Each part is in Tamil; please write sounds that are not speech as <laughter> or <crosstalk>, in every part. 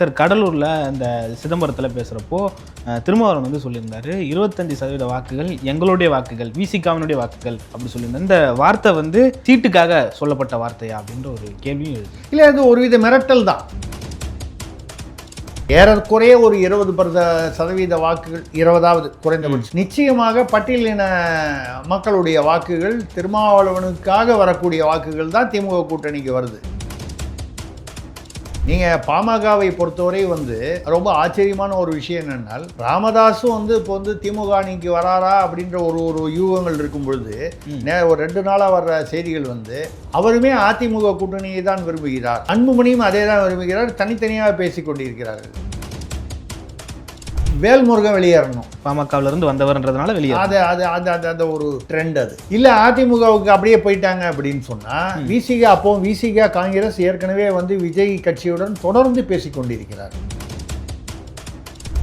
சார் கடலூரில் இந்த சிதம்பரத்தில் பேசுகிறப்போ திருமாவளவன் வந்து சொல்லியிருந்தாரு இருபத்தஞ்சு சதவீத வாக்குகள் எங்களுடைய வாக்குகள் விசிகாவினுடைய வாக்குகள் அப்படி சொல்லியிருந்தார். இந்த வார்த்தை வந்து சீட்டுக்காக சொல்லப்பட்ட வார்த்தையா அப்படின்ற ஒரு கேள்வியும் எழுது. இல்லை அது ஒருவித மிரட்டல் தான். ஏறக்குறைய ஒரு இருபது பர்த சதவீத வாக்குகள் இருபதாவது குறைந்தபட்சம். நிச்சயமாக பட்டியலின மக்களுடைய வாக்குகள் திருமாவளவனுக்காக வரக்கூடிய வாக்குகள் தான் திமுக கூட்டணிக்கு வருது. நீங்கள் பாமகவை பொறுத்தவரை வந்து ரொம்ப ஆச்சரியமான ஒரு விஷயம் என்னென்னால் ராமதாஸும் வந்து இப்போ வந்து திமுக அணிக்கு வராரா அப்படின்ற ஒரு ஒரு யூகங்கள் இருக்கும் பொழுது நே ஒரு ரெண்டு நாளாக வர்ற செய்திகள் வந்து அவருமே அதிமுக கூட்டணியை தான் விரும்புகிறார். அன்புமணியும் அதே தான் விரும்புகிறார். தனித்தனியாக பேசிக் கொண்டிருக்கிறார்கள். வேல்முருகன் வெளியேறணும். பாமகவில் இருந்து வந்தவர்ன்றதுனால வெளியே அது அது அது அது அந்த ஒரு ட்ரெண்ட் அது. இல்லை அதிமுகவுக்கு அப்படியே போயிட்டாங்க அப்படின்னு சொன்னால் விசிக அப்போ விசிக காங்கிரஸ் ஏற்கனவே வந்து விஜய் கட்சியுடன் தொடர்ந்து பேசிக் கொண்டிருக்கிறார்.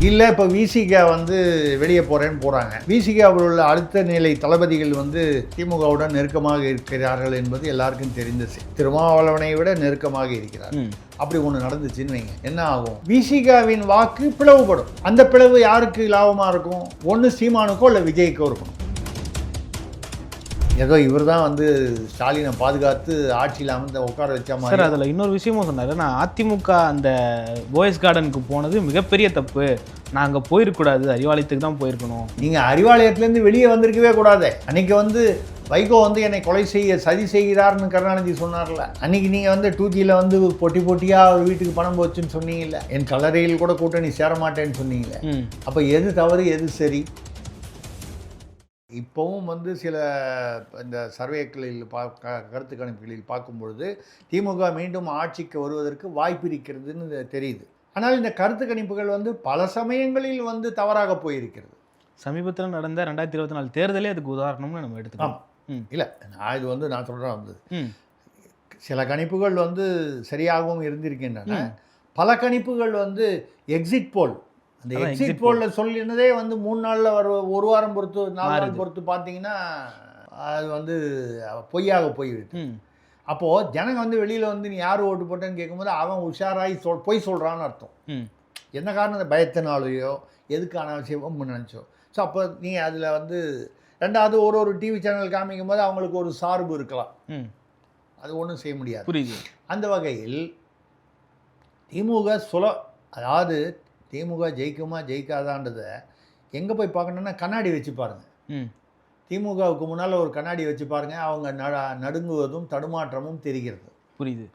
இல்லை இப்போ விசிக வந்து வெளியே போகிறேன்னு போகிறாங்க விசிகாவில் உள்ள அடுத்த நிலை தளபதிகள் வந்து திமுகவுடன் நெருக்கமாக இருக்கிறார்கள் என்பது எல்லாருக்கும் தெரிந்த. திருமாவளவனை விட நெருக்கமாக இருக்கிறார். அப்படி ஒன்று நடந்துச்சுன்னு வைங்க. என்ன ஆகும்? விசிகாவின் வாக்கு பிளவுபடும். அந்த பிளவு யாருக்கு லாபமாக இருக்கும்? ஒன்று சீமானுக்கோ இல்லை விஜய்க்கோ இருக்கணும். ஏதோ இவர் தான் வந்து ஸ்டாலினை பாதுகாத்து ஆட்சியில் அமர்ந்த உட்கார வச்ச சார் மாதிரி அதில் இன்னொரு விஷயமும் சொன்னார். நான் அதிமுக அந்த போயஸ் கார்டனுக்கு போனது மிகப்பெரிய தப்பு. நான் அங்கே போயிருக்கக்கூடாது. அறிவாலயத்துக்கு தான் போயிருக்கணும். நீங்கள் அறிவாலயத்துலேருந்து வெளியே வந்திருக்கவே கூடாது. அன்னைக்கு வந்து வைகோ வந்து என்னை கொலை செய்ய சதி செய்கிறார்னு கருணாநிதி சொன்னார்ல. அன்னைக்கு நீங்கள் வந்து டூஜியில் வந்து பொட்டி பொட்டியாக அவர் வீட்டுக்கு பணம் போச்சுன்னு சொன்னீங்கல்ல. என் கல்லறையில் கூட கூட்டணி சேர மாட்டேன்னு சொன்னீங்கல்ல. அப்போ எது தவறு எது சரி? இப்போவும் வந்து சில இந்த சர்வேக்களில் பா கருத்து கணிப்புகளில் பார்க்கும் பொழுது திமுக மீண்டும் ஆட்சிக்கு வருவதற்கு வாய்ப்பு இருக்கிறதுன்னு தெரியுது. ஆனால் இந்த கருத்து கணிப்புகள் வந்து பல சமயங்களில் வந்து தவறாக போயிருக்கிறது. சமீபத்தில் நடந்த ரெண்டாயிரத்தி இருபத்தி நாலு தேர்தலே அதுக்கு உதாரணம்னு நம்ம எடுத்துக்கலாம். இல்லை நான் இது வந்து நான் சொல்கிறேன் வந்து. சில கணிப்புகள் வந்து சரியாகவும் இருந்திருக்கின்றன. பல கணிப்புகள் வந்து எக்ஸிட் போல் அந்த எக்ஸிட் போலில் சொல்லினதே வந்து மூணு நாளில் வர ஒரு வாரம் பொறுத்து நாலு நாள். பொறுத்து பார்த்தீங்கன்னா அது வந்து பொய்யாக போய்விடுது ம். அப்போது ஜனங்க வந்து வெளியில் வந்து நீ யார் ஓட்டு போட்டேன்னு கேட்கும்போது அவன் உஷாராகி சொல் பொய் சொல்கிறான்னு அர்த்தம். என்ன காரணம்? பயத்தினாலேயோ எதுக்கு அனாவசியமோ நினச்சோ ஸோ அப்போ நீங்கள் அதில் வந்து ரெண்டாவது ஒரு ஒரு டிவி சேனல் காமிக்கும் போது அவங்களுக்கு ஒரு சார்பு இருக்கலாம். அது ஒன்றும் செய்ய முடியாது. புரியுது. அந்த வகையில் திமுக சுல அதாவது திமுக ஜெயிக்குமா ஜெயிக்காதான்றதை எங்கே போய் பார்க்கணுன்னா கண்ணாடி வச்சு பாருங்கள் ம். திமுகவுக்கு முன்னால் ஒரு கண்ணாடி வச்சு பாருங்கள் அவங்க நட நடுங்குவதும் தடுமாற்றமும் தெரிகிறது. புரியுது.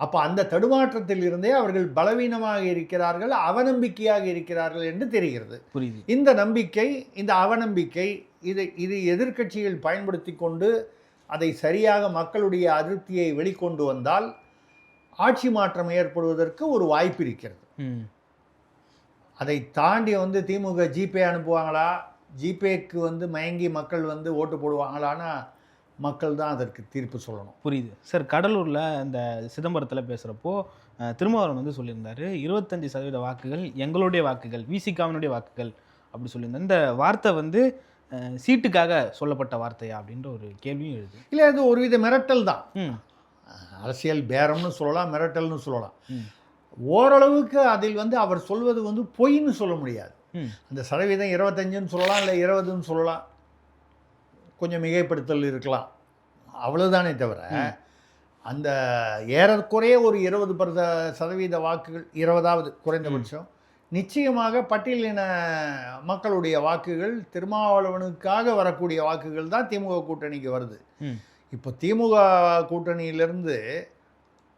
அப்போ அந்த தடுமாற்றத்தில் இருந்தே அவர்கள் பலவீனமாக இருக்கிறார்கள் அவநம்பிக்கையாக இருக்கிறார்கள் என்று தெரிகிறது. புரியுது. இந்த நம்பிக்கை இந்த அவநம்பிக்கை இதை இது எதிர்க்கட்சிகள் பயன்படுத்தி கொண்டு அதை சரியாக மக்களுடைய அதிருப்தியை வெளிக்கொண்டு வந்தால் ஆட்சி மாற்றம் ஏற்படுவதற்கு ஒரு வாய்ப்பு இருக்கிறது. ம். அதை தாண்டி வந்து திமுக ஜிபே அனுப்புவாங்களா? ஜிபேக்கு வந்து மயங்கி மக்கள் வந்து ஓட்டு போடுவாங்களான்னா மக்கள் தான் அதற்கு தீர்ப்பு சொல்லணும். புரியுது. சார் கடலூரில் இந்த சிதம்பரத்தில் பேசுகிறப்போ திருமாவளவன் வந்து சொல்லியிருந்தாரு இருபத்தஞ்சி சதவீத வாக்குகள் எங்களுடைய வாக்குகள் விசிகாவினுடைய வாக்குகள் அப்படி சொல்லியிருந்தார். இந்த வார்த்தை வந்து சீட்டுக்காக சொல்லப்பட்ட வார்த்தையா அப்படின்ற ஒரு கேள்வியும் எழுது. இல்லை அது ஒருவித மிரட்டல் தான். அரசியல் பேரம்னு சொல்லலாம் மிரட்டல்னு சொல்லலாம். ஓரளவுக்கு அதில் வந்து அவர் சொல்வது வந்து பொய்ன்னு சொல்ல முடியாது. அந்த சதவீதம் இருபத்தஞ்சுன்னு சொல்லலாம் இல்லை இருபதுன்னு சொல்லலாம். கொஞ்சம் மிகைப்படுத்தல் இருக்கலாம். அவ்வளவுதானே தவிர அந்த ஏறக்குறைய ஒரு இருபது பர்த சதவீத வாக்குகள் இருபதாவது குறைந்தபட்சம். நிச்சயமாக பட்டியலின மக்களுடைய வாக்குகள் திருமாவளவனுக்காக வரக்கூடிய வாக்குகள் தான் திமுக கூட்டணிக்கு வருது. இப்போ திமுக கூட்டணியிலிருந்து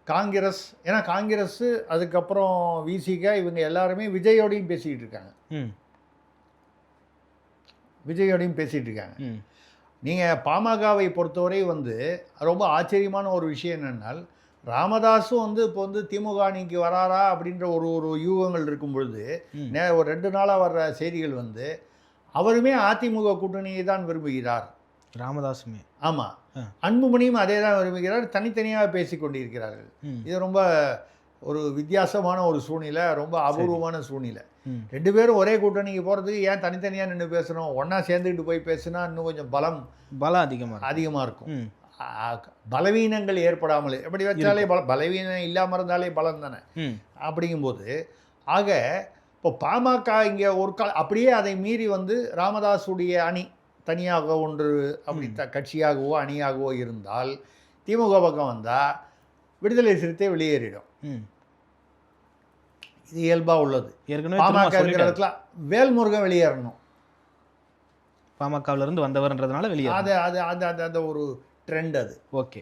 காங்கிரஸ் ஏன்னா காங்கிரஸ் அதுக்கப்புறம் விசிக இவங்க எல்லாருமே விஜயோடையும் பேசிக்கிட்டு இருக்காங்க. ம். விஜயோடையும் பேசிகிட்டு இருக்காங்க. நீங்கள் பாமகவை பொறுத்தவரை வந்து ரொம்ப ஆச்சரியமான ஒரு விஷயம் என்னென்னால் ராமதாஸும் வந்து இப்போ வந்து திமுக அணிக்கு வராரா அப்படின்ற ஒரு ஒரு யூகங்கள் இருக்கும் பொழுது. நே ஒரு ரெண்டு நாளாக வர்ற செய்திகள் வந்து அவருமே அதிமுக கூட்டணியை தான் விரும்புகிறார். ராமதாசுமே. ஆமாம். அன்புமணியும் அதே தான் விரும்புகிறார். தனித்தனியாக பேசிக் கொண்டிருக்கிறார்கள் இது ரொம்ப ஒரு வித்தியாசமான ஒரு சூழ்நிலை ரொம்ப அபூர்வமான சூழ்நிலை. ரெண்டு பேரும் ஒரே கூட்டணிக்கு போகிறதுக்கு ஏன் தனித்தனியாக நின்று பேசணும்? ஒன்றா சேர்ந்துக்கிட்டு போய் பேசுனா இன்னும் கொஞ்சம் பலம் பலம் அதிகமாக அதிகமாக இருக்கும். பலவீனங்கள் ஏற்படாமல். எப்படி வச்சாலே பல பலவீனம் இல்லாமல் இருந்தாலே பலம் தானே? அப்படிங்கும்போது ஆக இப்போ பாமக இங்கே ஒரு கால அப்படியே அதை மீறி வந்து ராமதாஸுடைய அணி தனியாக ஒன்று அப்படி த கட்சியாகவோ அணியாகவோ இருந்தால் திமுக பக்கம் வந்தால் விடுதலை சிறுத்தை வெளியேறிடும். இது இயல்பாக உள்ளது. பாமக இருக்கிற. இடத்துல வேல்முருகன் வெளியேறணும். பாமகவுல இருந்து வந்தவர்ன்றதுனால வெளியே அது அது அது அது அந்த ஒரு ட்ரெண்ட் அது. ஓகே.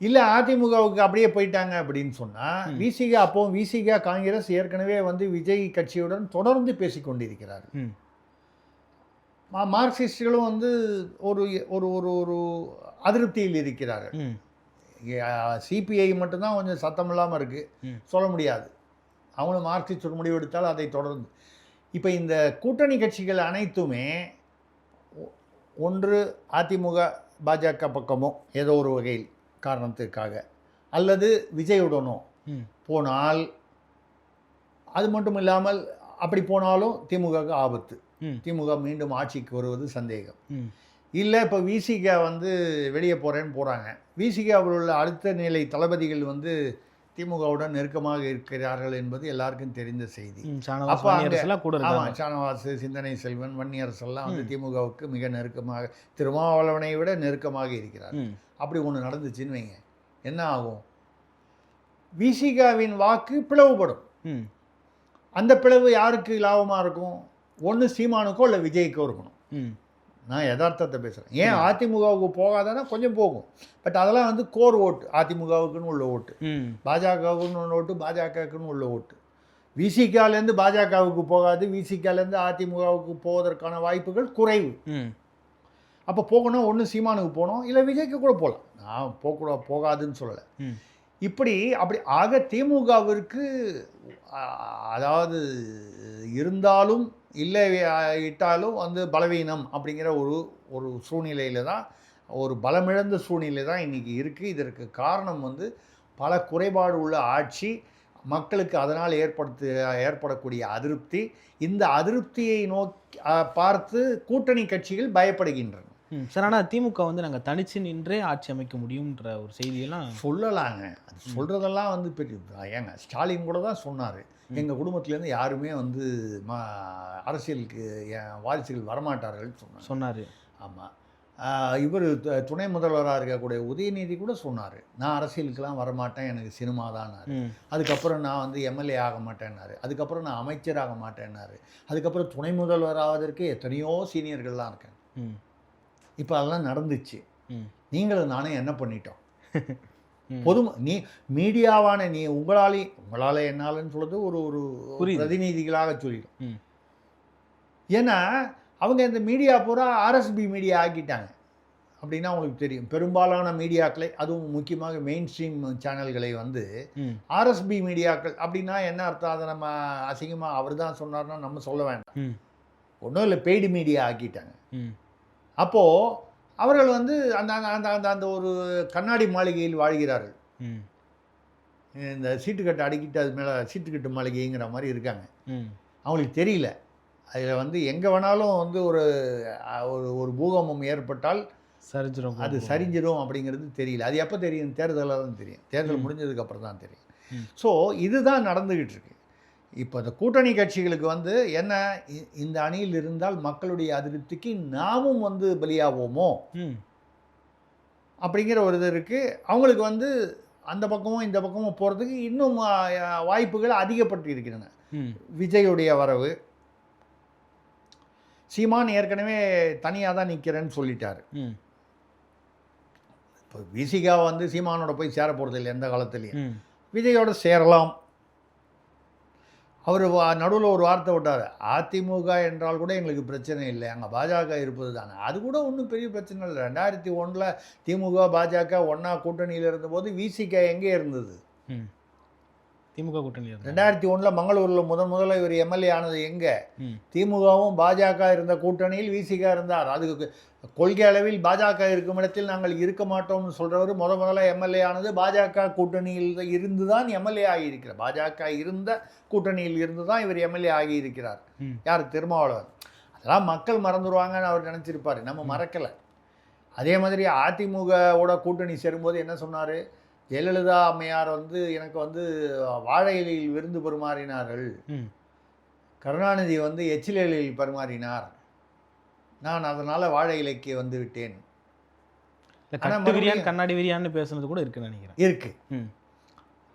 இல்லை அதிமுகவுக்கு அப்படியே போயிட்டாங்க அப்படின்னு சொன்னால். விசிக அப்போ விசிக காங்கிரஸ் ஏற்கனவே வந்து விஜய் கட்சியுடன் தொடர்ந்து பேசிக் கொண்டிருக்கிறார் ம் மார்க்சிஸ்டுகளும் வந்து ஒரு ஒரு ஒரு ஒரு அதிருப்தியில் இருக்கிறார்கள். சிபிஐ மட்டும்தான் கொஞ்சம் சத்தம் இல்லாமல் இருக்குது. சொல்ல முடியாது. அவங்களும் மார்க்சிஸ்ட் ஒரு முடிவெடுத்தால் அதை தொடர்ந்து. இப்போ இந்த கூட்டணி கட்சிகள் அனைத்துமே ஒன்று அதிமுக பாஜக பக்கமோ ஏதோ ஒரு வகையில் காரணத்திற்காக. அல்லது விஜயுடனோ. போனால் அது மட்டும் இல்லாமல் அப்படி போனாலும் திமுகவுக்கு ஆபத்து. திமுக மீண்டும் ஆட்சிக்கு வருவது சந்தேகம். இல்லை இப்போ விசிக வந்து வெளியே போகிறேன்னு போகிறாங்க விசிகாவில் உள்ள அடுத்த நிலை தளபதிகள் வந்து திமுகவுடன் நெருக்கமாக இருக்கிறார்கள் என்பது எல்லாருக்கும் தெரிந்த செய்தி. அப்ப ஆமாம் சானவாசு சிந்தனை செல்வன் வன்னியரசு எல்லாம் வந்து. திமுகவுக்கு மிக நெருக்கமாக திருமாவளவனை விட நெருக்கமாக இருக்கிறார். அப்படி ஒன்று நடந்துச்சுன்னு வைங்க. என்ன ஆகும்? விசிகாவின் வாக்கு பிளவுபடும். அந்த பிளவு யாருக்கு லாபமாக இருக்கும்? ஒன்று சீமானுக்கோ இல்லை விஜய்க்கோ இருக்கணும். நான் யதார்த்தத்தை பேசுகிறேன் ஏன் அதிமுகவுக்கு போகாதனா கொஞ்சம் போகும். பட் அதெல்லாம் வந்து கோர் ஓட்டு. அதிமுகவுக்குன்னு உள்ள ஓட்டு. பாஜகவுக்குன்னு உள்ள ஓட்டு பாஜகவுக்குன்னு உள்ள ஓட்டு. விசிகாலேருந்து பாஜகவுக்கு போகாது விசிகாலேருந்து அதிமுகவுக்கு போவதற்கான வாய்ப்புகள் குறைவு. அப்போ போகணும் ஒன்று சீமானுக்கு போகணும் இல்லை விஜய்க்கு கூட போகலாம். நான் போகக்கூட போகாதுன்னு சொல்லலை. இப்படி அப்படி ஆக திமுகவிற்கு அதாவது இருந்தாலும் இல்லை இட்டாலும் வந்து பலவீனம் அப்படிங்கிற ஒரு ஒரு சூழ்நிலையில் தான் ஒரு பலமிழந்த சூழ்நிலை தான் இன்றைக்கி இருக்குது இதற்கு காரணம் வந்து பல குறைபாடு உள்ள ஆட்சி மக்களுக்கு அதனால் ஏற்படுத்து ஏற்படக்கூடிய அதிருப்தி. இந்த அதிருப்தியை நோக்கி பார்த்து கூட்டணி கட்சிகள் பயப்படுகின்றன. சார் ஆனால் திமுக வந்து நாங்கள் தனிச்சு நின்றே ஆட்சி அமைக்க முடியும்ன்ற ஒரு செய்தியெல்லாம் சொல்லலாங்க. அது சொல்கிறதெல்லாம் வந்து பெரிய ஏங்க ஸ்டாலின் கூட தான் சொன்னார். எங்கள் குடும்பத்துலேருந்து யாருமே வந்து மா அரசியலுக்கு என் வாரிசுகள் வரமாட்டார்கள் சொன்னாங்க. சொன்னார். ஆமாம் இவர் துணை முதல்வராக இருக்கக்கூடிய உதயநிதி கூட சொன்னார். நான் அரசியலுக்கெல்லாம் வரமாட்டேன் எனக்கு சினிமா தான்னாரு அதுக்கப்புறம் நான் வந்து எம்எல்ஏ ஆக மாட்டேன்னாரு. அதுக்கப்புறம் நான் அமைச்சர் ஆக மாட்டேன்னாரு. அதுக்கப்புறம் துணை முதல்வர் ஆவதற்கு எத்தனையோ சீனியர்கள்லாம் இருக்காங்க ம். இப்போ அதெல்லாம் நடந்துச்சு. நீங்களும் நானும் என்ன பண்ணிட்டோம். <laughs> பொது நீ மீடியாவான நீ உங்களாலே உங்களால் என்னாலன்னு சொல்றது ஒரு ஒரு. பிரதிநிதிகளாக சொல்லிடும். ஏன்னா அவங்க இந்த மீடியா பூரா ஆர்எஸ்பி மீடியா ஆக்கிட்டாங்க. அப்படின்னா உங்களுக்கு தெரியும். பெரும்பாலான மீடியாக்களை அதுவும் முக்கியமாக மெயின் ஸ்ட்ரீம் சேனல்களை வந்து ஆர்எஸ்பி மீடியாக்கள் அப்படின்னா என்ன அர்த்தம்? அதை நம்ம அசிங்கமாக அவர் தான் சொன்னார்னா நம்ம சொல்ல வேண்டாம். ஒன்றும் இல்லை பெய்டு மீடியா ஆக்கிட்டாங்க. அப்போது அவர்கள் வந்து அந்த அந்த- அந்த அந்த ஒரு கண்ணாடி மாளிகையில் வாழ்கிறார்கள். இந்த சீட்டுக்கட்டு அடிக்கிட்டு அது மேலே சீட்டுக்கட்டு மாளிகைங்கிற மாதிரி இருக்காங்க. அவங்களுக்கு தெரியல. அதில் வந்து எங்கே வேணாலும் வந்து ஒரு ஒரு ஒரு பூகம்பம் ஏற்பட்டால் சரிஞ்சிரும் அது சரிஞ்சிரும் அப்படிங்கிறது தெரியல. அது எப்போ தெரியும்? தேர்தலில் தான் தெரியும். தேர்தல் ம். முடிஞ்சதுக்கு அப்புறம் தான் தெரியும். ஸோ இதுதான் நடந்துக்கிட்டு இருக்கு. இப்போ இந்த கூட்டணி கட்சிகளுக்கு வந்து என்ன இந்த அணியில் இருந்தால் மக்களுடைய அதிருப்திக்கு நாமும் வந்து பலியாவோமோ? அப்படிங்கிற ஒரு இது இருக்குது அவங்களுக்கு வந்து அந்த பக்கமும் இந்த பக்கமும் போகிறதுக்கு இன்னும் வாய்ப்புகள் அதிகப்பட்டு இருக்கின்றன விஜயுடைய வரவு. சீமான் ஏற்கனவே தனியாக தான் நிற்கிறேன்னு சொல்லிட்டாரு. இப்போ விசிகா வந்து சீமானோட போய் சேர போகிறது இல்லை எந்த காலத்துலேயும். விஜயோட சேரலாம். அவர் நடுவில் ஒரு வார்த்தை விட்டார் அதிமுக என்றால் கூட எங்களுக்கு பிரச்சனை இல்லை. அங்கே பாஜக இருப்பது தானே. அது கூட ஒன்றும் பெரிய பிரச்சனை இல்லை. ரெண்டாயிரத்தி ஒன்றில் திமுக பாஜக ஒன்றா கூட்டணியில் இருந்தபோது விசிக எங்கே இருந்தது? திமுக கூட்டணி. ரெண்டாயிரத்தி ஒன்றில் மங்களூரில் முதன் முதல்ல இவர் எம்எல்ஏ ஆனது எங்கே? திமுகவும் பாஜக இருந்த கூட்டணியில் விசிக இருந்தார். அதுக்கு கொள்கை அளவில் பாஜக இருக்கும் இடத்தில் நாங்கள் இருக்க மாட்டோம்னு சொல்கிறவர் முத முதல்ல எம்எல்ஏ ஆனது பாஜக கூட்டணியில் இருந்து தான் எம்எல்ஏ ஆகியிருக்கிறார். பாஜக இருந்த கூட்டணியில் இருந்து தான் இவர் எம்எல்ஏ ஆகியிருக்கிறார். யார்? திருமாவளவன். அதெல்லாம் மக்கள் மறந்துடுவாங்கன்னு அவர் நினச்சிருப்பார். நம்ம மறக்கலை. அதே மாதிரி அதிமுகவோட கூட்டணி சேரும்போது என்ன சொன்னார்? ஜெயலலிதா அம்மையார் வந்து எனக்கு வந்து வாழை இலையில் விருந்து பரிமாறினார்கள். கருணாநிதி வந்து எச்சில் இலையில் பரிமாறினார். நான் அதனால் வாழை இலைக்கு வந்து விட்டேன். விரியான் கண்ணாடி விரியான்னு பேசுனது கூட இருக்குன்னு நினைக்கிறேன். இருக்கு. ம்.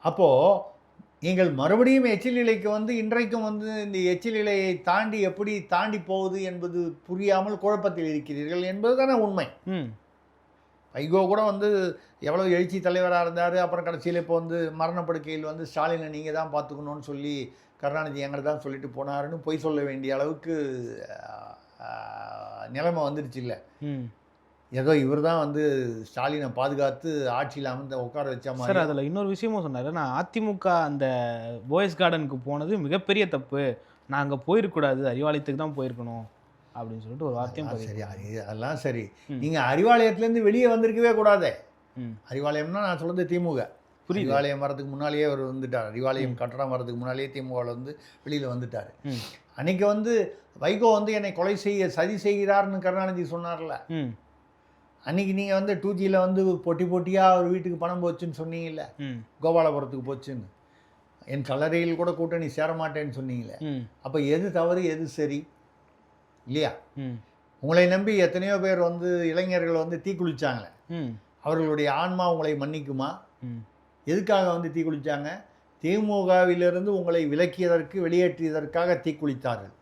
அப்போது நீங்கள் மறுபடியும் எச்சில் இலைக்கு வந்து இன்றைக்கும் வந்து இந்த எச்சில் இலையை தாண்டி எப்படி தாண்டி போகுது என்பது புரியாமல் குழப்பத்தில் இருக்கிறீர்கள் என்பது தானே உண்மை. ம். வைகோ கூட வந்து எவ்வளோ எழுச்சி தலைவராக இருந்தார் அப்புறம் கடைசியில் இப்போ வந்து மரணப்படுக்கையில் வந்து ஸ்டாலினை நீங்கள் தான் பார்த்துக்கணும்னு சொல்லி கருணாநிதி எங்களை தான் சொல்லிட்டு போனாருன்னு பொய் சொல்ல வேண்டிய அளவுக்கு நிலைமை வந்துருச்சு இல்லை. ம். ஏதோ இவர் தான் வந்து ஸ்டாலினை பாதுகாத்து ஆட்சியில் அமர்ந்த உட்கார வச்ச மாதிரி. அதில் இன்னொரு விஷயமும் சொன்னார். நான் அதிமுக அந்த போயஸ் கார்டனுக்கு போனது மிகப்பெரிய தப்பு. நான் அங்கே போயிருக்கூடாது அறிவாலயத்துக்கு தான் போயிருக்கணும் அப்படின்னு சொல்லிட்டு ஒரு வார்த்தையும் சரி அதெல்லாம் சரி. நீங்கள் அறிவாலயத்துலேருந்து வெளியே வந்திருக்கவே கூடாதே. அறிவாலயம்னா நான் சொல்றது திமுக. புரியுது. அறிவாலயம் வரதுக்கு முன்னாலேயே அவர் வந்துட்டார். அறிவாலயம் கட்டடம் வரதுக்கு முன்னாலேயே திமுகவில் வந்து வெளியில் வந்துட்டார். ம். அன்னைக்கு வந்து வைகோ வந்து என்னை கொலை செய்ய சதி செய்கிறார்னு கருணாநிதி சொன்னார்ல. அன்னைக்கு நீங்கள் வந்து டூ ஜியில் வந்து பொட்டி பொட்டியாக அவர் வீட்டுக்கு பணம் போச்சுன்னு சொன்னீங்கல்ல. கோபாலபுரத்துக்கு போச்சுன்னு. என் கல்லறையில் கூட கூட்டணி சேர மாட்டேன்னு சொன்னீங்களே அப்போ எது தவறு எது சரி? இல்லையா? உங்களை நம்பி எத்தனையோ பேர் வந்து இளைஞர்கள் வந்து தீக்குளிச்சாங்களே. அவர்களுடைய ஆன்மா உங்களை மன்னிக்குமா? எதுக்காக வந்து தீக்குளிச்சாங்க திமுகவிலிருந்து உங்களை விலக்கியதற்கு வெளியேற்றியதற்காக தீக்குளித்தார்கள்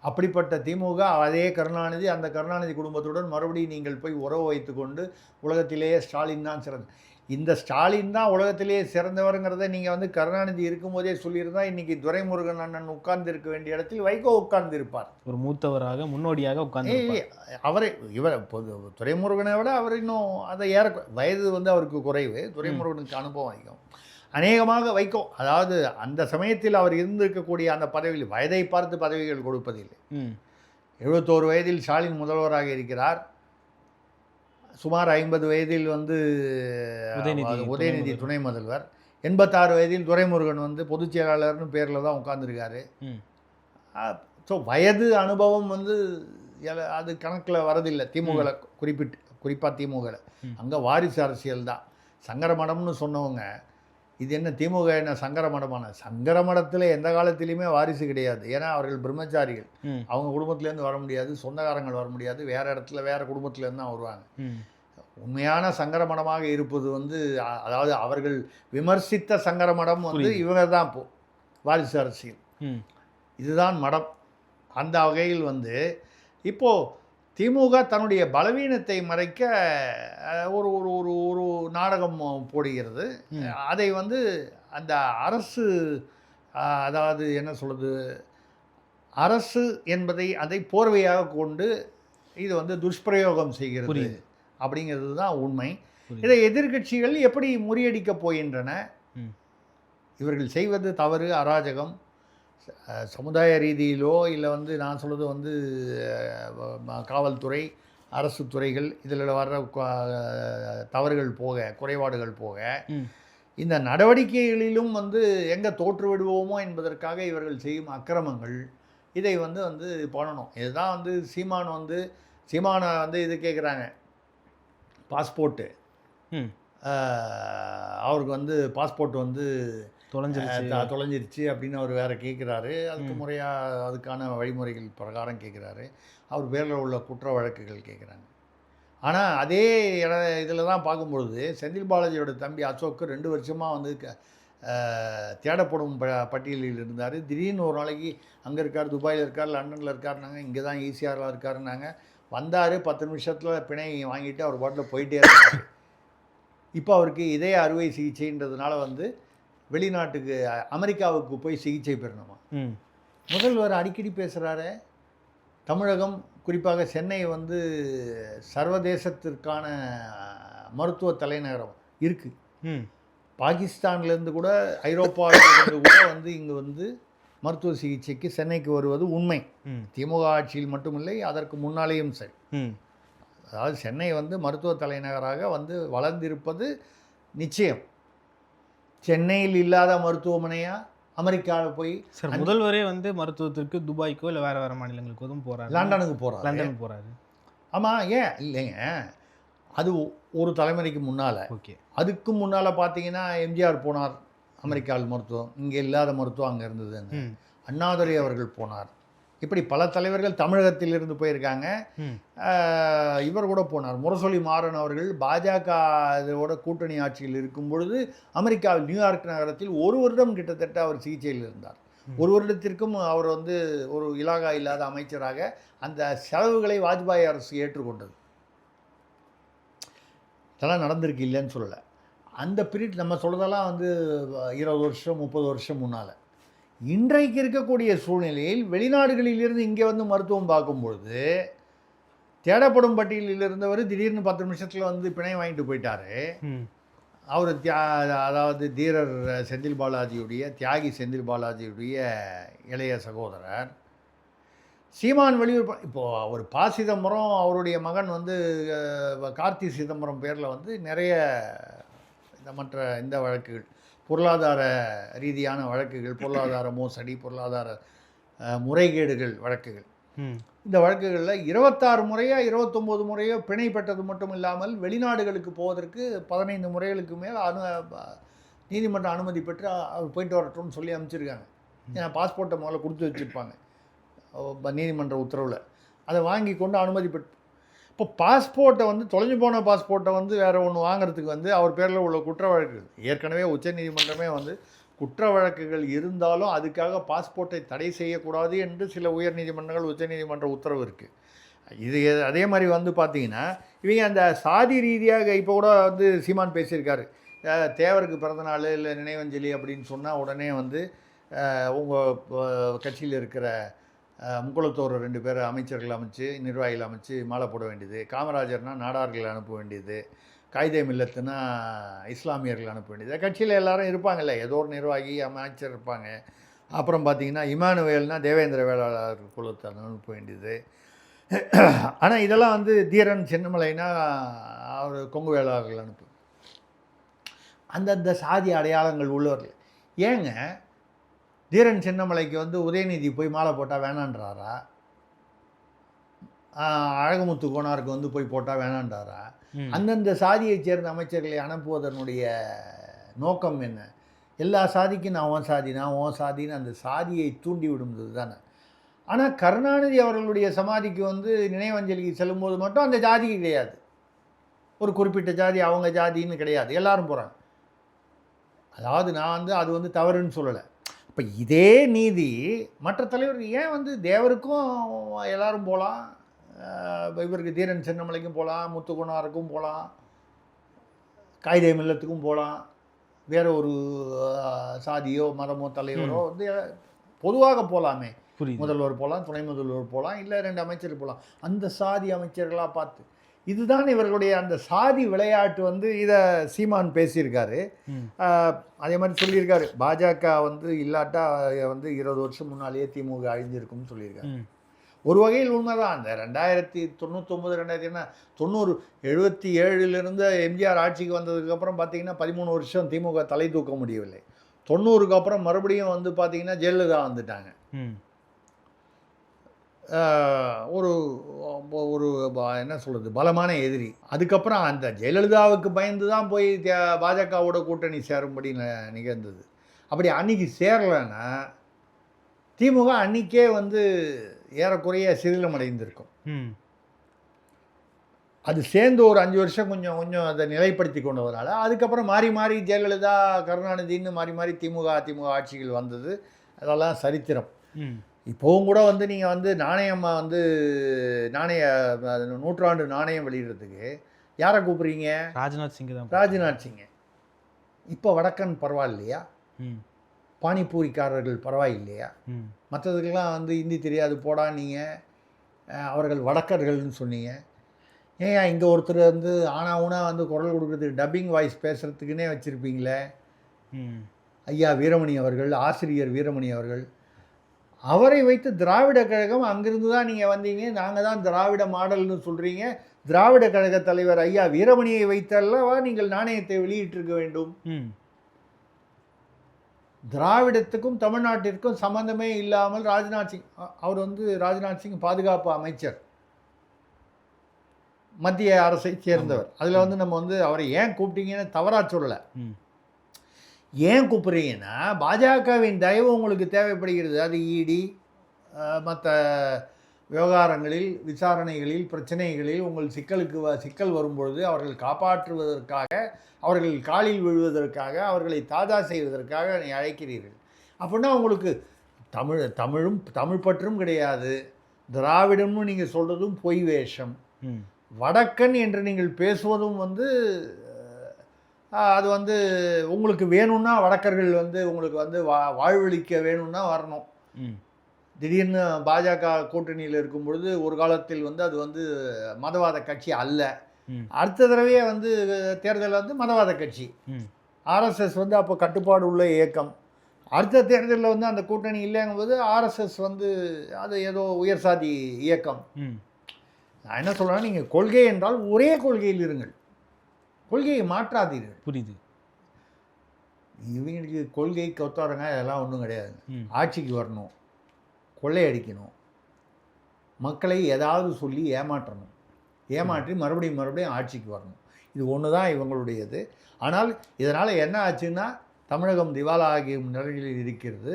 அப்படிப்பட்ட திமுக அதே கருணாநிதி அந்த கருணாநிதி குடும்பத்துடன் மறுபடியும் நீங்கள் போய் உறவு வைத்துக்கொண்டு உலகத்திலேயே ஸ்டாலின் தான் சிறந்த. இந்த ஸ்டாலின் தான் உலகத்திலேயே சிறந்தவருங்கிறத நீங்கள் வந்து கருணாநிதி இருக்கும்போதே சொல்லியிருந்தா இன்னைக்கு துரைமுருகன் அண்ணன் உட்கார்ந்து இருக்க வேண்டிய இடத்தில் வைகோ உட்கார்ந்து இருப்பார் ஒரு மூத்தவராக முன்னோடியாக உட்கார்ந்து அவரை இவர் பொது துரைமுருகனை விட அவர் இன்னும் அதை ஏற வயது வந்து அவருக்கு குறைவு. துரைமுருகனுக்கு அனுபவம் அதிகம். அநேகமாக வைக்கோ அதாவது அந்த சமயத்தில் அவர் இருந்திருக்கக்கூடிய அந்த பதவியில் வயதை பார்த்து பதவிகள் கொடுப்பதில்லை. எழுபத்தோரு வயதில் ஸ்டாலின் முதல்வராக இருக்கிறார். சுமார் ஐம்பது வயதில் வந்து உதயநிதி துணை முதல்வர். எண்பத்தாறு வயதில் துரைமுருகன் வந்து பொதுச் செயலாளர்னு பேரில் தான் உட்கார்ந்திருக்காரு. ம். ஸோ வயது அனுபவம் வந்து அது கணக்கில் வரதில்லை. திமுகவில் குறிப்பிட்டு குறிப்பாக திமுகவில். அங்கே வாரிசு அரசியல் தான் சங்கர மடம்னு சொன்னவங்க இது என்ன திமுக என்ன சங்கர மடமான? சங்கர மடத்தில் எந்த காலத்திலையுமே வாரிசு கிடையாது. ஏன்னா அவர்கள் பிரம்மச்சாரிகள். அவங்க குடும்பத்துலேருந்து வர முடியாது. சொந்தக்காரங்கள் வர முடியாது. வேறு இடத்துல வேறு குடும்பத்துலேருந்து தான் வருவாங்க. உண்மையான சங்கரமடமாக இருப்பது வந்து அதாவது அவர்கள் விமர்சித்த சங்கரமடம் வந்து புரியுது. இவங்க தான் இப்போ வாரிசு அரசியல். இதுதான் மடம். அந்த வகையில் வந்து இப்போது திமுக தன்னுடைய பலவீனத்தை மறைக்க ஒரு ஒரு ஒரு ஒரு நாடகம் போடுகிறது. அதை வந்து அந்த அரசு அதாவது என்ன சொல்கிறது அரசு என்பதை அதை போர்வையாக கொண்டு இது வந்து துஷ்பிரயோகம் செய்கிறது. அப்படிங்கிறது தான் உண்மை. இதை எதிர்க்கட்சிகள் எப்படி முறியடிக்கப் போகின்றன. இவர்கள் செய்வது தவறு அராஜகம் சமுதாய ரீதியிலோ இல்லை வந்து நான் சொல்கிறது வந்து காவல்துறை அரசு துறைகள் இதில் வர்ற தவறுகள் போக குறைபாடுகள் போக இந்த நடவடிக்கைகளிலும் வந்து எங்கே தோற்று விடுவோமோ என்பதற்காக இவர்கள் செய்யும் அக்கிரமங்கள் இதை வந்து வந்து பண்ணணும். இதுதான் வந்து சீமான் வந்து சீமானை வந்து இது கேட்குறாங்க பாஸ்போர்ட்டு. அவருக்கு வந்து பாஸ்போர்ட் வந்து தொலைஞ்சிருச்சு. தொலைஞ்சிருச்சு அப்படின்னு அவர் வேற கேட்குறாரு அதுக்கு. முறையாக அதுக்கான வழிமுறைகள் பிரகாரம் கேட்குறாரு அவர் பேரில் உள்ள குற்ற வழக்குகள் கேட்குறாங்க ஆனால் அதே இட இதில் தான் பார்க்கும்பொழுது செந்தில் பாலாஜியோட தம்பி அசோக்கு ரெண்டு வருஷமாக வந்து க- தேடப்படும் ப பட்டியலில் இருந்தார். திடீர்னு ஒரு நாளைக்கு அங்கே இருக்கார் துபாயில் இருக்கார் லண்டனில் இருக்காருனாங்க இங்கே தான் ஈசிஆரில் இருக்காருனாங்க வந்தார் பத்து நிமிஷத்தில் பிணை வாங்கிட்டு அவர் பாட்டில் போயிட்டே இருக்காரு. இப்போ அவருக்கு இதய அறுவை சிகிச்சைன்றதுனால வந்து வெளிநாட்டுக்கு அமெரிக்காவுக்கு போய் சிகிச்சை பெறணுமா? முதல்வர் அடிக்கடி பேசுகிறாரு தமிழகம் குறிப்பாக சென்னை வந்து சர்வதேசத்திற்கான மருத்துவ தலைநகரம் இருக்குது பாகிஸ்தான்லேருந்து கூட ஐரோப்பாவிலிருந்து கூட வந்து இங்கே வந்து மருத்துவ சிகிச்சைக்கு சென்னைக்கு வருவது உண்மை. திமுக ஆட்சியில் மட்டுமில்லை அதற்கு முன்னாலேயும் சரி. அதாவது சென்னை வந்து மருத்துவ தலைநகராக வந்து வளர்ந்திருப்பது நிச்சயம். சென்னையில் இல்லாத மருத்துவமனையாக அமெரிக்காவில் போய் சார் முதல்வரே வந்து மருத்துவத்திற்கு துபாய்க்கோ இல்லை வேற வேற மாநிலங்களுக்கோ எதுவும் போறாரு? லண்டனுக்கு போகிறாங்க லண்டன் போறாரு. ஆமாம் ஏன்? இல்லைங்க. அது ஒரு தலைமுறைக்கு முன்னால். ஓகே. அதுக்கு முன்னால் பார்த்தீங்கன்னா எம்ஜிஆர் போனார். அமெரிக்காவில் மருத்துவம். இங்கே இல்லாத மருத்துவம் அங்கே இருந்ததுன்னு. அண்ணாதுரை அவர்கள் போனார். இப்படி பல தலைவர்கள் தமிழகத்திலிருந்து போயிருக்காங்க. ம். ஆஹ் இவர் கூட போனார். முரசொலி மாறன் அவர்கள் பாஜக இதோட கூட்டணி ஆட்சியில் இருக்கும் பொழுது அமெரிக்காவில் நியூயார்க் நகரத்தில் ஒரு வருடம் கிட்டத்தட்ட அவர் சிகிச்சையில் இருந்தார். ஒரு வருடத்திற்கும் அவர் வந்து ஒரு இலாகா இல்லாத அமைச்சராக அந்த செலவுகளை வாஜ்பாய் அரசு ஏற்றுக்கொண்டது. இதெல்லாம் நடந்திருக்கு இல்லைன்னு சொல்லலை. அந்த பீரியட் நம்ம சொல்றதெல்லாம் வந்து இருபது வருஷம் முப்பது வருஷம் முன்னால். இன்றைக்கு இருக்கக்கூடிய சூழ்நிலையில் வெளிநாடுகளிலிருந்து இங்கே வந்து மருத்துவம் பார்க்கும்பொழுது தேடப்படும் பட்டியலில் இருந்தவர் திடீர்னு பத்து நிமிஷத்தில் வந்து பிணை வாங்கிட்டு போயிட்டாரு. அவர் தியா அதாவது தீரர் செந்தில் பாலாஜியுடைய தியாகி செந்தில் பாலாஜியுடைய இளைய சகோதரர். சீமான் வெளியூர் ப- இப்போ ஒரு பா சிதம்பரம் அவருடைய மகன் வந்து கார்த்தி சிதம்பரம் பேரில் வந்து நிறைய இந்த மற்ற இந்த வழக்குகள். பொருளாதார ரீதியான வழக்குகள் பொருளாதார மோசடி பொருளாதார முறைகேடுகள் வழக்குகள். இந்த வழக்குகளில் இருபத்தாறு முறையோ இருபத்தொம்போது முறையோ பிணை பெற்றது மட்டும் இல்லாமல் வெளிநாடுகளுக்கு போவதற்கு பதினைந்து முறைகளுக்கு மேல் அனு ப- நீதிமன்ற அனுமதி பெற்று அவர் போயிட்டு வரட்டும்னு சொல்லி அனுப்பிச்சிருக்காங்க. ஏன்னா பாஸ்போர்ட்டை முதல்ல கொடுத்து வச்சுருப்பாங்க. நீதிமன்ற உத்தரவில். அதை வாங்கி கொண்டு அனுமதி பெற்று இப்போ பாஸ்போர்ட்டை வந்து தொலைஞ்சு போன பாஸ்போர்ட்டை வந்து வேறு ஒன்று வாங்குறதுக்கு வந்து அவர் பேரில் உள்ள குற்ற வழக்குகள் ஏற்கனவே உச்சநீதிமன்றமே வந்து குற்ற வழக்குகள் இருந்தாலும் அதுக்காக பாஸ்போர்ட்டை தடை செய்யக்கூடாது என்று சில உயர் நீதிமன்றங்கள் உச்சநீதிமன்ற உத்தரவு இருக்குது இது அதே மாதிரி வந்து பார்த்தீங்கன்னா இவங்க அந்த சாதி ரீதியாக இப்போ கூட வந்து சீமான் பேசியிருக்காரு. தேவருக்கு பிறந்தநாள் இல்லை நினைவஞ்சலி அப்படின்னு சொன்னால் உடனே வந்து உங்கள் கட்சியில் இருக்கிற முக்குளத்தோர் ரெண்டு பேர் அமைச்சர்கள் அமைச்சு நிர்வாகிகள் அமைச்சு மாலை போட வேண்டியது. காமராஜர்னா நாடார்கள் அனுப்ப வேண்டியது. காயிதே மில்லத்துனா இஸ்லாமியர்கள் அனுப்ப வேண்டியது. கட்சியில் எல்லாரும் இருப்பாங்கல்ல ஏதோ ஒரு நிர்வாகி அமைச்சர் இருப்பாங்க. அப்புறம் பார்த்திங்கன்னா இமானுவேல்னால் தேவேந்திர வேளாளர் குலத்தை அனுப்ப வேண்டியது. ஆனால் இதெல்லாம் வந்து தீரன் சின்னமலைனா அவர் கொங்கு வேளாளர்கள் அனுப்பு. அந்தந்த சாதி அடையாளங்கள் உள்ளவர்கள். ஏங்க தீரன் சின்னமலைக்கு வந்து உதயநிதி போய் மாலை போட்டால் வேணான்றாரா? அழகுமுத்து கோனாருக்கு வந்து போய் போட்டால் வேணான்றாரா. அந்தந்த சாதியைச் சேர்ந்த அமைச்சர்களை அனுப்புவதனுடைய நோக்கம் என்ன? எல்லா சாதிக்கும் நான் உன் சாதி நான் உன் சாதின்னு அந்த சாதியை தூண்டி விடுவது தானே. ஆனால் கருணாநிதி அவர்களுடைய சமாதிக்கு வந்து நினைவஞ்சலிக்கு செல்லும்போது மட்டும் அந்த ஜாதி கிடையாது. ஒரு குறிப்பிட்ட ஜாதி அவங்க ஜாதின்னு கிடையாது. எல்லாரும் போகிறாங்க அதாவது நான் வந்து அது வந்து தவறுன்னு சொல்லலை. இப்போ இதே நீதி மற்ற தலைவர்கள் ஏன் வந்து தேவருக்கும் எல்லாரும் போகலாம் இவருக்கு தீரன் சின்னமலைக்கும் போகலாம் முத்துக்குணாருக்கும் போகலாம் காயிதே மில்லத்துக்கும் போகலாம் வேற ஒரு சாதியோ மதமோ தலைவரோ வந்து பொதுவாக போகலாமே முதல்வர் போகலாம் துணை முதல்வர் போகலாம் இல்லை ரெண்டு அமைச்சர் போகலாம் அந்த சாதி அமைச்சர்களாக பார்த்து இதுதான் இவர்களுடைய அந்த சாதி விளையாட்டு வந்து இதை சீமான் பேசியிருக்காரு. அதே மாதிரி சொல்லியிருக்காரு. பாஜக வந்து இல்லாட்டா வந்து இருபது வருஷம் முன்னாலேயே திமுக அழிஞ்சிருக்கும்னு சொல்லியிருக்காரு. ஒரு வகையில் உண்மைதான். அந்த ரெண்டாயிரத்தி தொண்ணூத்தொம்பது ரெண்டாயிரத்தி என்ன தொண்ணூறு எழுபத்தி ஏழுலேருந்து எம்ஜிஆர் ஆட்சிக்கு வந்ததுக்கப்புறம் பார்த்தீங்கன்னா பதிமூணு வருஷம் திமுக தலை தூக்க முடியவில்லை. தொண்ணூறுக்கு அப்புறம் மறுபடியும் வந்து பார்த்தீங்கன்னா ஜெயலலிதா வந்துட்டாங்க. ஒரு என்ன சொல்கிறது பலமான எதிரி. அதுக்கப்புறம் அந்த ஜெயலலிதாவுக்கு பயந்து தான் போய் பாஜகவோட கூட்டணி சேரும்படி நிகழ்ந்தது. அப்படி அன்னைக்கு சேரலைன்னா திமுக அன்னைக்கே வந்து ஏறக்குறைய சிதிலமடைந்திருக்கும். அது சேர்ந்து ஒரு அஞ்சு வருஷம் கொஞ்சம் கொஞ்சம் அதை நிலைப்படுத்தி கொண்டதுனால அதுக்கப்புறம் மாறி மாறி ஜெயலலிதா கருணாநிதின்னு மாறி மாறி திமுக அதிமுக ஆட்சிகள் வந்தது. அதெல்லாம் சரித்திரம். இப்போவும் கூட வந்து நீங்கள் வந்து நாணயம்மா வந்து நாணய நூற்றாண்டு நாணயம் வெளியிடுறதுக்கு யாரை கூப்பிட்றீங்க? ராஜ்நாத் சிங் தான் ராஜ்நாத் சிங்க. இப்போ வடக்கன் பரவாயில்லையா? ம். பானிபூரிக்காரர்கள் பரவாயில்லையா? ம். மற்றதுக்கெல்லாம் வந்து ஹிந்தி தெரியாது போடா நீங்கள் அவர்கள் வடக்கர்கள்னு சொன்னீங்க. ஏன் இங்கே ஒருத்தர் வந்து ஆனா ஊனா வந்து குரல் கொடுக்குறதுக்கு டப்பிங் வாய்ஸ் பேசுகிறதுக்குன்னே வச்சுருப்பீங்களே? ஐயா வீரமணி அவர்கள் ஆசிரியர் வீரமணி அவர்கள் அவரை வைத்து திராவிட கழகம் அங்கிருந்து தான் நீங்கள் வந்தீங்க நாங்கள் தான் திராவிட மாடல்னு சொல்கிறீங்க திராவிட கழக தலைவர் ஐயா வீரமணியை வைத்தல்லவா நீங்கள் நாணயத்தை வெளியிட்டிருக்க வேண்டும்? திராவிடத்துக்கும் தமிழ்நாட்டிற்கும் சம்பந்தமே இல்லாமல் ராஜ்நாத் சிங் அவர் வந்து ராஜ்நாத் சிங் பாதுகாப்பு அமைச்சர். மத்திய அரசை சேர்ந்தவர். அதில் வந்து நம்ம வந்து அவரை ஏன் கூப்பிட்டீங்கன்னு தவறாக சொல்லலை. ஏன் கூப்பிட்றீங்கன்னா பாஜகவின் தயவு உங்களுக்கு தேவைப்படுகிறது. அது இடி மற்ற விவகாரங்களில் விசாரணைகளில் பிரச்சனைகளில் உங்கள் சிக்கலுக்கு வ- சிக்கல் வரும்பொழுது அவர்கள் காப்பாற்றுவதற்காக அவர்கள் காலில் விழுவதற்காக அவர்களை தாதா செய்வதற்காக நீ அழைக்கிறீர்கள். அப்படின்னா உங்களுக்கு தமிழ் தமிழும் தமிழ் பற்றும் கிடையாது. திராவிடம்னு நீங்கள் சொல்கிறதும் பொய் வேஷம். வடக்கன் என்று நீங்கள் பேசுவதும் வந்து அது வந்து உங்களுக்கு வேணும்னா வடக்கர்கள் வந்து உங்களுக்கு வந்து வா வாழ்வழிக்க வேணும்னா வரணும். திடீர்னு பாஜக கூட்டணியில் இருக்கும் பொழுது ஒரு காலத்தில் வந்து அது வந்து மதவாத கட்சி அல்ல. அடுத்த தடவையே வந்து தேர்தல் வந்து மதவாத கட்சி. ஆர்எஸ்எஸ் வந்து அப்போ கட்டுப்பாடு உள்ள இயக்கம். அடுத்த தேர்தலில் வந்து அந்த கூட்டணி இல்லைங்கும்போது ஆர்எஸ்எஸ் வந்து அது ஏதோ உயர் சாதி இயக்கம். நான் என்ன சொல்கிறேன்னா நீங்கள் கொள்கை என்றால் ஒரே கொள்கையில் இருங்கள். கொள்கையை மாற்றாதீர்கள். புரியுது. இவங்களுக்கு கொள்கை கொத்தாரங்க இதெல்லாம் ஒன்றும் கிடையாது ஆட்சிக்கு வரணும். கொள்ளையடிக்கணும் மக்களை ஏதாவது சொல்லி ஏமாற்றணும். ஏமாற்றி மறுபடியும் மறுபடியும் ஆட்சிக்கு வரணும். இது ஒன்று தான் இவங்களுடையது. ஆனால் இதனால் என்ன ஆச்சுன்னா தமிழகம் திவாலா ஆகிய நிலையில் இருக்கிறது.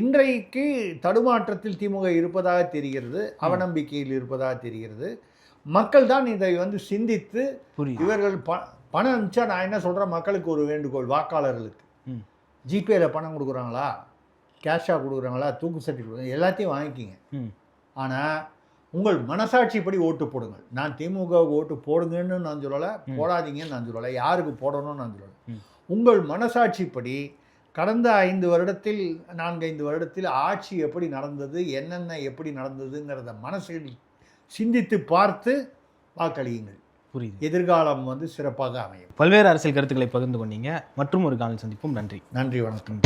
இன்றைக்கு தடுமாற்றத்தில் திமுக இருப்பதாக தெரிகிறது. அவநம்பிக்கையில் இருப்பதாக தெரிகிறது. மக்கள் தான் இதை வந்து சிந்தித்து புரியுது. இவர்கள் ப பணம் அனுப்பிச்சா நான் என்ன சொல்கிறேன் மக்களுக்கு ஒரு வேண்டுகோள் வாக்காளர்களுக்கு. ம். ஜிபேல பணம் கொடுக்குறாங்களா? கேஷாக கொடுக்குறாங்களா? தூக்கு கொடுக்குறாங்க எல்லாத்தையும் வாங்கிக்கிங்க. ஆனால் உங்கள் மனசாட்சிப்படி ஓட்டு போடுங்கள். நான் திமுக ஓட்டு போடுங்கன்னு நான் சொல்லலை. போடாதீங்கன்னு நான் சொல்லலை யாருக்கு போடணும்னு நான் சொல்லலை. உங்கள் மனசாட்சிப்படி கடந்த ஐந்து வருடத்தில் நான்கு ஐந்து வருடத்தில் ஆட்சி எப்படி நடந்தது என்னென்ன எப்படி நடந்ததுங்கிறத மனசில் சிந்தித்து பார்த்து வாக்களியுங்கள். புரியுது. எதிர்காலம் வந்து சிறப்பாக அமையும். பல்வேறு அரசியல் கருத்துக்களை பகிர்ந்து கொண்டீங்க. மற்றும் ஒரு காலம் சந்திப்போம். நன்றி. நன்றி வணக்கம்.